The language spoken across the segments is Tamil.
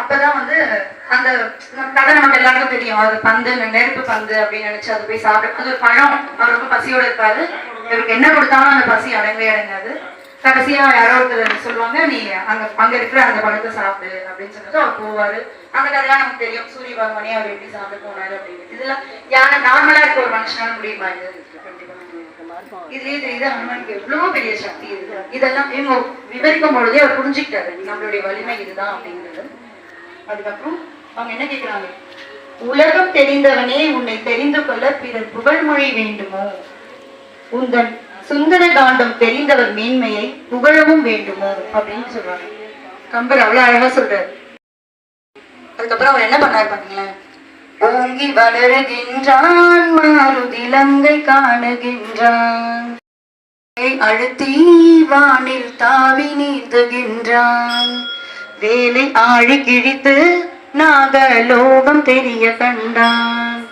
அப்பதான் வந்து அந்த கதை நமக்கு எல்லாருக்கும் தெரியும். அது பந்து நெருப்பு பந்து அப்படின்னு நினைச்சு அது போய் சாப்பிடும் அது ஒரு பழம். அவர் ரொம்ப பசியோட இருப்பாரு. இவருக்கு என்ன கொடுத்தாலும் அந்த பசி அடங்கவே அடங்காது. கடைசியா யாரோ ஒருத்தர் சொல்லுவாங்க நீ அங்க அங்க இருக்கிற அந்த பழத்தை சாப்பிடு அப்படின்னு சொல்லிட்டு அவர் போவாரு. அந்த கதையெல்லாம் நமக்கு தெரியும். சூரிய பகவானே அவர் எப்படி சாப்பிட்டு போனாரு அப்படின்னு. இதெல்லாம் யானை நார்மலா இருக்க ஒரு மனுஷனால முடியுமா இது? இதுலயே தெரியுது ஹனுமானுக்கு எவ்வளவு பெரிய சக்தி இருக்கு இதெல்லாம் இவங்க விவரிக்கும் பொழுதே அவர் புரிஞ்சுக்கிட்டாரு. நம்மளுடைய வலிமை இதுதான் அப்படிங்கிறது அதுக்கப்புறம் அவங்க என்ன கேக்குறாங்க? உலகம் தெரிந்தவனே உன்னை தெரிந்து கொள்ள பிறர் புகழ்மொழி வேண்டுமோ? உந்தன் சுந்தர காண்டம் தெரிந்தவர் மேன்மையை புகழவும் வேண்டுமோ? அப்படின்னு சொல்றாங்க. கம்பர் அவ்வளவு அழகா சொல்றாரு. அதுக்கப்புறம் அவர் என்ன பண்ணாரு பாத்தீங்களா? ஓங்கி வளருகின்றான் மாருதிலங்கை காணுகின்றான். அழுத்தி வானில் தாவி நீந்துகின்றான். வேலை ஆழி கிழித்து நாகலோகம் தெரிய கண்டான்.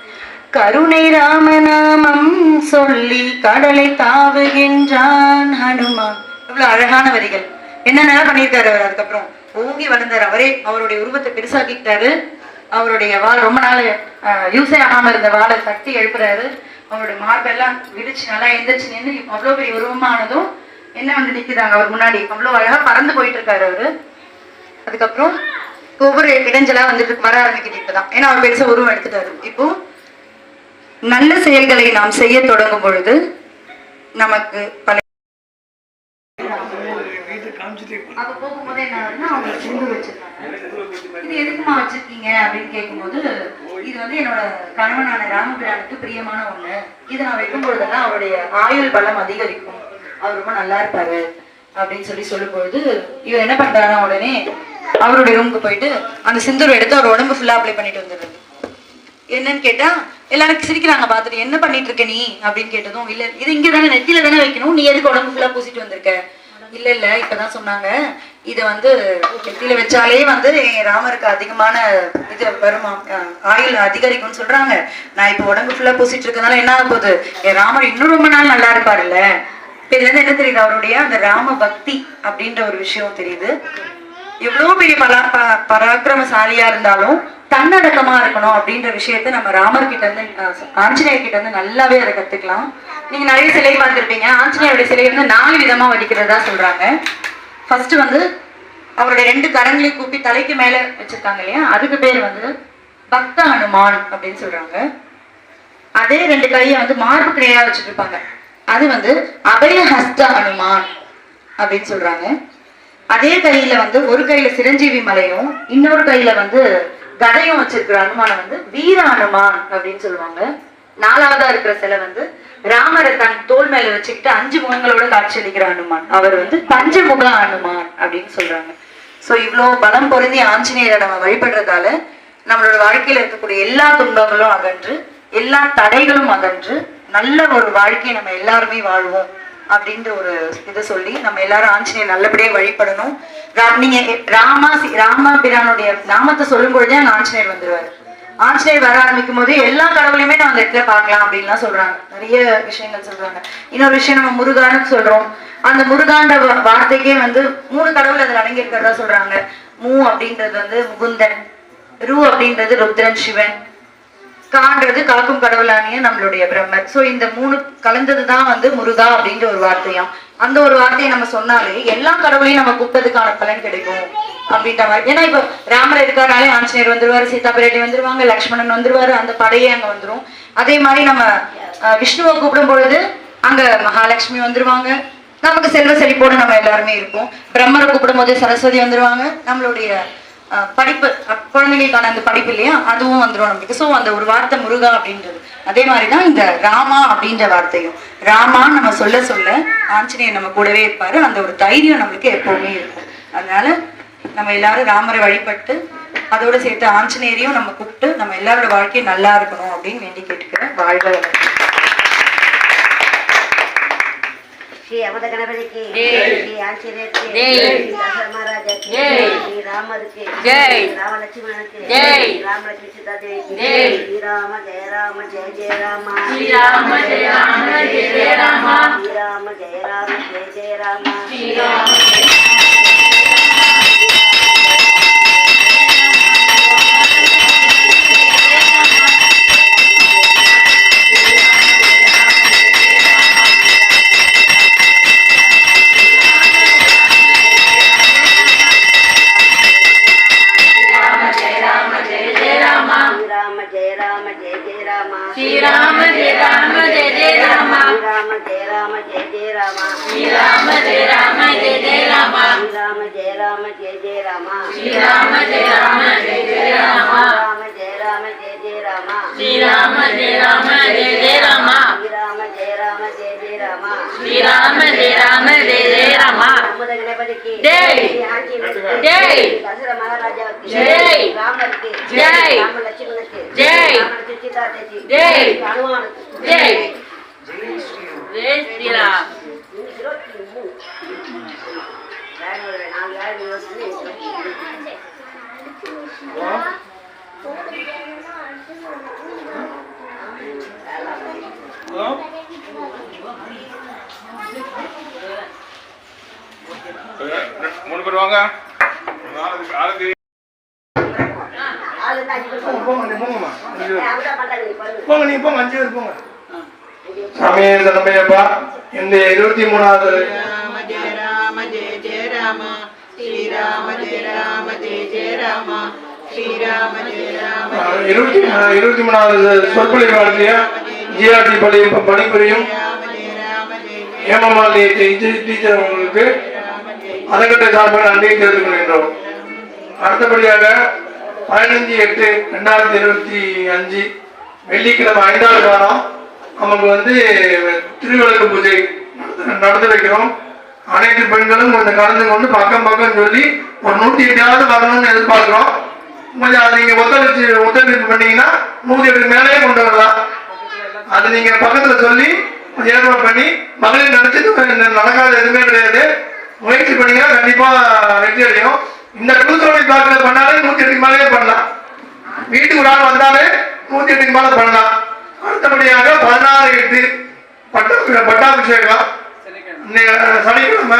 கருணை ராமநாமம் சொல்லி கடலை தாவுகின்றான் ஹனுமான். இவ்வளவு அழகான வரிகள். என்னென்ன பண்ணியிருக்காரு அவர் அதுக்கப்புறம். ஓங்கி வளர்ந்தார். அவரே அவருடைய உருவத்தை பெருசாக்கிட்டாரு அவருடைய வாள் ரொம்ப நாள் யூஸே ஆகாம இருந்த வாழை சக்தி எழுப்புறாரு. அவருடைய மார்பெல்லாம் விடிச்சு நல்லா எந்திரிச்சு நின்று அவ்வளவு பெரிய உருவமானதும் என்ன வந்து நிற்கிறாங்க அவர் முன்னாடி. அவ்வளவு அழகா பறந்து போயிட்டு இருக்காரு அவரு. அதுக்கப்புறம் ஒவ்வொரு இடைஞ்சலா வந்துட்டு வர ஆரம்பிக்குது இப்பதான். ஏன்னா அவர் பெருசா உருவம் எடுத்துட்டாரு. இப்போ நல்ல செயல்களை நாம் செய்ய தொடங்கும் பொழுது நமக்கு பல அப்ப போகும்போது என்ன ஆகுதுன்னா அவங்க சிந்து வச்சிருக்காங்க. இது எதுக்குமா வச்சிருக்கீங்க? அப்படின்னு கேட்கும்போது இது வந்து என்னோட கணவனான ராமபிரானுக்கு பிரியமான ஒண்ணு. இதை நான் வைக்கும் பொழுதெல்லாம் அவருடைய ஆயுள் பலம் அதிகரிக்கும். அவர் ரொம்ப நல்லா இருப்பாரு. அப்படின்னு சொல்லி சொல்லும் பொழுது இவர் என்ன பண்றாருன்னா உடனே அவருடைய ரூமுக்கு போயிட்டு அந்த சிந்தூர் எடுத்து அவர் உடம்பு ஃபுல்லா அப்ளை பண்ணிட்டு வந்துடுறது என்னன்னு கேட்டா எல்லாரும் சிரிக்கிறாங்க பார்த்துட்டு என்ன பண்ணிட்டு இருக்க நீ? அப்படின்னு கேட்டதும் இல்ல இது இங்க தானே நெத்தியில தானே வைக்கணும். நீ எதுக்கு உடம்பு ஃபுல்லா பூசிட்டு வந்திருக்க? இல்ல இல்ல இப்பதான் சொன்னாங்க. இத வந்து நெத்தியில வச்சாலே வந்து என் ராமருக்கு அதிகமான இது வருமா ஆயுள் அதிகரிக்கும்னு சொல்றாங்க. நான் இப்ப உடம்பு ஃபுல்லா பூசிட்டு இருக்கனால என்ன ஆக போகுது? என் ராமர் இன்னும் ரொம்ப நாள் நல்லா இருப்பாருல்ல? இப்ப இதுல இருந்து என்ன தெரியுது? அவருடைய அந்த ராம பக்தி அப்படின்ற ஒரு விஷயம் தெரியுது. எவ்வளவு பெரிய பலா ப- பராக்கிரமசாலியா இருந்தாலும் தன்னடக்கமா இருக்கணும் அப்படின்ற விஷயத்த நம்ம ராமர் கிட்ட இருந்து ஆஞ்சநேயர் கிட்ட இருந்து நல்லாவே அதை கத்துக்கலாம். நீங்க நிறைய சிலை பார்த்துருப்பீங்க. ஆஞ்சநேயருடைய சிலை வந்து நாலு விதமா வடிக்கிறதா சொல்றாங்க. ஃபர்ஸ்ட் வந்து அவருடைய ரெண்டு கரங்களையும் கூப்பி தலைக்கு மேல வச்சிருக்காங்க இல்லையா? அதுக்கு பேர் வந்து பக்த அனுமான் அப்படின்னு சொல்றாங்க. அதே ரெண்டு கையை வந்து மார்பு நேரா வச்சுட்டு இருப்பாங்க அது வந்து அபயஹஸ்த ஹனுமான் அப்படின்னு சொல்றாங்க. அதே கையில வந்து ஒரு கையில சிரஞ்சீவி மலையும் இன்னொரு கையில வந்து கதையும் வச்சிருக்கிற அனுமானம் வந்து வீர அனுமான் அப்படின்னு சொல்லுவாங்க. நாலாவதா இருக்கிற சிலை வந்து ராமரை தன் தோல் மேல வச்சுக்கிட்டு அஞ்சு முகங்களோட காட்சியளிக்கிற அனுமான். அவர் வந்து பஞ்சமுக அனுமான் அப்படின்னு சொல்றாங்க. சோ இவ்வளோ பலம் பொருந்தி ஆஞ்சநேயரை நம்ம வழிபடுறதால நம்மளோட வாழ்க்கையில இருக்கக்கூடிய எல்லா துன்பங்களும் அகன்று எல்லா தடைகளும் அகன்று நல்ல ஒரு வாழ்க்கையை நம்ம எல்லாருமே வாழ்வோம். அப்படின்ற ஒரு இதை சொல்லி நம்ம எல்லாரும் ஆஞ்சநேயர் நல்லபடியா வழிபடணும். நீங்க ராமா சி- ராமாபிரானுடைய நாமத்தை சொல்லும் பொழுதே அங்க ஆஞ்சநேயர் வந்துருவாரு. ஆஞ்சநேயர் வர ஆரம்பிக்கும் போது எல்லா கடவுளையுமே நான் அந்த இடத்துல பார்க்கலாம் அப்படின்லாம் சொல்றாங்க. நிறைய விஷயங்கள் சொல்றாங்க. இன்னொரு விஷயம் நம்ம முருகான்னு சொல்றோம். அந்த முருகான்ற வார்த்தைக்கே வந்து மூணு கடவுள் அதில் அடங்கி இருக்கிறதா சொல்றாங்க. மூ அப்படின்றது வந்து முகுந்தன் ரு அப்படின்றது ருத்ரன் சிவன். காண்றது காக்கும் கடவுளானிய நம்மளுடைய பிரம்மர். சோ இந்த மூணு கலந்ததுதான் வந்து முருகா அப்படின்ற ஒரு வார்த்தையாம். அந்த ஒரு வார்த்தையை நம்ம சொன்னாலே எல்லா கடவுளையும் நம்ம கூப்பிட்டதுக்கான பலன் கிடைக்கும் அப்படின்ற மாதிரி. ஏன்னா இப்ப ராமர் இருக்காராலே ஆஞ்சநேயர் வந்துருவாரு சீதா பிராட்டி வந்துருவாங்க லக்ஷ்மணன் வந்துருவாரு அந்த படையே அங்க வந்துரும். அதே மாதிரி நம்ம அஹ், விஷ்ணுவை கூப்பிடும் பொழுது அங்க மகாலட்சுமி வந்துருவாங்க. நமக்கு செல்வ செழிப்போடு நம்ம எல்லாருமே இருப்போம். பிரம்மரை கூப்பிடும் போது சரஸ்வதி வந்துருவாங்க. நம்மளுடைய படிப்பு குழந்தைகளுக்கான அந்த படிப்பு இல்லையா அதுவும் வந்துரும் நமக்கு ஸோ அந்த ஒரு வார்த்தை முருகா அப்படின்றது. அதே மாதிரி தான் இந்த ராமா அப்படின்ற வார்த்தையும். ராமா நம்ம சொல்ல சொல்ல ஆஞ்சநேயர் நம்ம கூடவே இருப்பாரு. அந்த ஒரு தைரியம் நம்மளுக்கு எப்பவுமே இருக்கும். அதனால நம்ம எல்லாரும் ராமரை வழிபட்டு அதோட சேர்த்து ஆஞ்சநேயரையும் நம்ம கூப்பிட்டு நம்ம எல்லாரோட வாழ்க்கையும் நல்லா இருக்கணும் அப்படின்னு வேண்டி கேட்டுக்கிறேன். வாழ்க வளமுடன். ஸ்ரீ அமத கணபதிக்கு ஜெய். ஸ்ரீ ஆஞ்சநேயருக்கு ஜெய். ஸ்ரீ தசரத மகாராஜாக்கு ஜெய். ஸ்ரீ ராமருக்கு ஜெய். ராமலட்சுமணனுக்கு ஜெய். ராமலட்சுமி சீதா தேவிக்கு ஜெய். ஸ்ரீராம ஜெய ராம ஜெய ஜெய ராம ஸ்ரீராம ஜெய ராம జయ జయ రామ శ్రీరామ జయ రామ జయ జయ రామ శ్రీరామ జయ రామ జయ జయ రామ శ్రీరామ జయ రామ జయ జయ రామ రామ జయ రామ జయ జయ రామ శ్రీరామ జయ రామ జయ జయ రామ శ్రీరామ జయ రామ జయ జయ రామ శ్రీరామ జయ రామ జయ జయ రామ గణపతికి జై జై దశరథ మహారాజాకి జై రామకి జై రామ లక్ష్మణకి జై రామ సుచితాదేవి జై హనుమాన్ జై மூணு ஹலோ மூணு பேர். வாங்க ஆளுக்கு போங்க நீ போங்க நீ போங்க அஞ்சு பேர் போங்க. சாமியே தனமையப்பா இந்த இருபத்தி மூணாவது. இருபத்தி இருபத்தி மூணாவது சொற்பொழிவு நடத்திய ஜிஆர்டி பள்ளியில் பணிபுரியும் ஹேமமாலி டீச்சர் அவங்களுக்கு அதற்கட்ட சார்பாக நன்றியை தெரிவித்துக் கொள்கின்றோம். அடுத்தபடியாக பதினஞ்சு எட்டு ரெண்டாயிரத்தி இருபத்தி அஞ்சு வெள்ளிக்கிழமை ஐந்தாவது காலம் நமக்கு வந்து திருவிளக்கு பூஜை நடந்து வைக்கிறோம். அனைத்து பெண்களும் கொஞ்சம் கலந்து கொண்டு பக்கம் பக்கம் சொல்லி ஒரு நூற்றி எட்டாவது வரணும்னு எதிர்பார்க்குறோம். கொஞ்சம் அதை நீங்கள் ஒத்துழைச்சு ஒத்துழைப்பு பண்ணீங்கன்னா நூற்றி எட்டுக்கு மேலேயே கொண்டு வரலாம். அது நீங்கள் பக்கத்தில் சொல்லி கொஞ்சம் ஏற்பாடு பண்ணி மகளிர் நினைச்சது நடக்காத எதுவுமே கிடையாது. முயற்சி பண்ணீங்கன்னா கண்டிப்பாக வெற்றி அடையும். இந்த டூசோடி பிளாக்ல பண்ணாலே நூற்றி எட்டுக்கு மேலேயே பண்ணலாம். வீட்டுக்கு ஒரு ஆள் வந்தாலே நூற்றி எட்டுக்கு மேலே பண்ணலாம். அடுத்தபடியாக பதினாறு எட்டு பட்ட பட்டாபிஷேகம். சனிக்கிழமை.